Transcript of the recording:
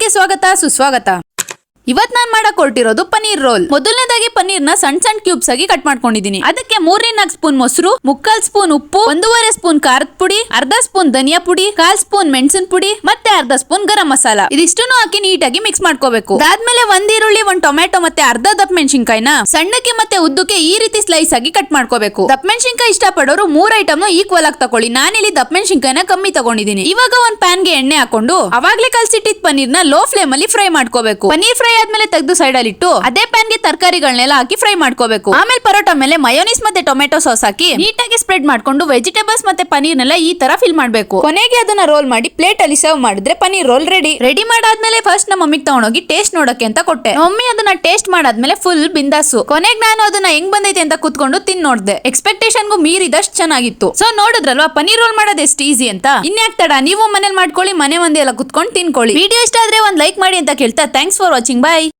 ಕಾರ್ಯಕ್ರಮಕ್ಕೆ ಸ್ವಾಗತ ಸುಸ್ವಾಗತ ಇವತ್ ನಾನ್ ಮಾಡಕ್ ಹೊರಟಿರೋದು ಪನ್ನೀರ್ ರೋಲ್. ಮೊದಲನೇದಾಗಿ ನ ಸಣ್ಣ ಸಣ್ಣ ಕ್ಯೂಬ್ಸ್ ಆಗಿ ಕಟ್ ಮಾಡ್ಕೊಂಡಿದೀನಿ. ಅದಕ್ಕೆ ಮೂರನೇ ನಾಲ್ಕು ಸ್ಪೂನ್ ಮೊಸರು, ಮುಕ್ಕಾಲ್ ಸ್ಪೂನ್ ಉಪ್ಪು, ಒಂದೂವರೆ ಸ್ಪೂನ್ ಖಾರದ ಪುಡಿ, ಅರ್ಧ ಸ್ಪೂನ್ ಧನಿಯಾ ಪುಡಿ, ಕಾಲ್ ಸ್ಪೂನ್ ಮೆಣಸಿನ ಪುಡಿ, ಮತ್ತೆ ಅರ್ಧ ಸ್ಪೂನ್ ಗರಂ ಮಸಾಲ. ಇದಿಷ್ಟನ್ನು ಹಾಕಿ ನೀಟಾಗಿ ಮಿಕ್ಸ್ ಮಾಡ್ಕೋಬೇಕು. ಅದಾದ್ಮೇಲೆ ಒಂದ್ ಈರುಳ್ಳಿ, ಒಂದ್ ಟೊಮೆಟೊ ಮತ್ತೆ ಅರ್ಧ ದಪ್ಪ ಮೆಣಸಿನಕಾಯಿನ ಸಣ್ಣಕ್ಕೆ ಮತ್ತೆ ಉದ್ದಕ್ಕೆ ಈ ರೀತಿ ಸ್ಲೈಸ್ ಆಗಿ ಕಟ್ ಮಾಡ್ಕೋಬೇಕು. ದಪ್ಪ ಮೆಣಸಿನ್ಕಾಯಿ ಇಷ್ಟಪಡೋರು ಮೂರ್ ಐಟಮ್ ಈಕ್ವಲ್ ಆಗಿ ತಗೊಳ್ಳಿ ನಾನಿಲ್ಲಿ ದಪ್ಪ ಮೆಣಸಿನಕಾಯಿನ ಕಮ್ಮಿ ತಗೊಂಡಿದ್ದೀನಿ ಇವಾಗ ಒಂದ್ ಪ್ಯಾನ್ಗೆ ಎಣ್ಣೆ ಹಾಕೊಂಡು ಅವಾಗ್ಲೇ ಕಲ್ಸಿಟ್ಟಿದ್ನ ಲೋ ಫ್ಲೇಮ್ ಅಲ್ಲಿ ಫ್ರೈ ಮಾಡ್ಕೋಬೇಕು. ಪನ್ನೀರ್ ಫ್ರೈ ಆದ್ಮೇಲೆ ತೆಗೆದು ಸೈಡ್ ಅಲ್ಲಿ ಇಟ್ಟು ಅದೇ ಪ್ಯಾನ್ಗೆ ತರಕಾರಿಗಳನ್ನೆಲ್ಲ ಹಾಕಿ ಫ್ರೈ ಮಾಡ್ಕೋಬೇಕು. ಆಮೇಲೆ ಪರೋಟ ಮೇಲೆ ಮಯೋನಿಸ್ ಮತ್ತೆ ಟೊಮೆಟೊ ಸಾಸ್ ಹಾಕಿ ನೀಟಾಗಿ ಸ್ಪ್ರೆಡ್ ಮಾಡ್ಕೊಂಡು ವೆಜಿಟೇಬಲ್ಸ್ ಮತ್ತೆ ಪನ್ನೀರ್ನೆಲ್ಲ ಈ ತರ ಫಿಲ್ ಮಾಡ್ಬೇಕು. ಕೊನೆಗೆ ಅದನ್ನ ರೋಲ್ ಮಾಡಿ ಪ್ಲೇಟ್ ಅಲ್ಲಿ ಸರ್ವ್ ಮಾಡಿದ್ರೆ ಪನೀರ್ ರೋಲ್ ರೆಡಿ ರೆಡಿ ಮಾಡಾದ್ಮೇಲೆ ಫಸ್ಟ್ ನಮ್ಮ ಮಮ್ಮಿಗೆ ತಗೊಂಡೋಗಿ ಟೇಸ್ಟ್ ನೋಡಕ್ಕೆ ಅಂತ ಕೊಟ್ಟೆ. ಮಮ್ಮಿ ಅದನ್ನ ಟೇಸ್ಟ್ ಮಾಡಾದ್ಮೇಲೆ ಫುಲ್ ಬಿಂದಾಸು. ಕೊನೆಗೆ ನಾನು ಅದನ್ನ ಹೆಂಗ್ ಬಂದೈತೆ ಅಂತ ಕುತ್ಕೊಂಡು ತಿನ್ ನೋಡ್ದೆ. ಎಕ್ಸ್ಪೆಕ್ಟೇಷನ್ಗೂ ಮೀರಿದಷ್ಟು ಚೆನ್ನಾಗಿತ್ತು. ಸೊ ನೋಡಿದ್ರಲ್ವಾ ಪನೀರ್ ರೋಲ್ ಮಾಡೋದು ಎಷ್ಟು ಈಸಿ ಅಂತ? ಇನ್ಯಾಕ್ ತಡ, ನೀವು ಮನೇಲಿ ಮಾಡ್ಕೊಳ್ಳಿ, ಮನೆ ಮಂದಿ ಎಲ್ಲ ಕುತ್ಕೊಂಡು ತಿನ್ಕೊಳ್ಳಿ. ವಿಡಿಯೋ ಇಷ್ಟ ಆದ್ರೆ ಒಂದ್ ಲೈಕ್ ಮಾಡಿ ಅಂತ ಕೇಳ್ತಾ ಥ್ಯಾಂಕ್ಸ್ ಫಾರ್ ವಾಚಿಂಗ್ Bye!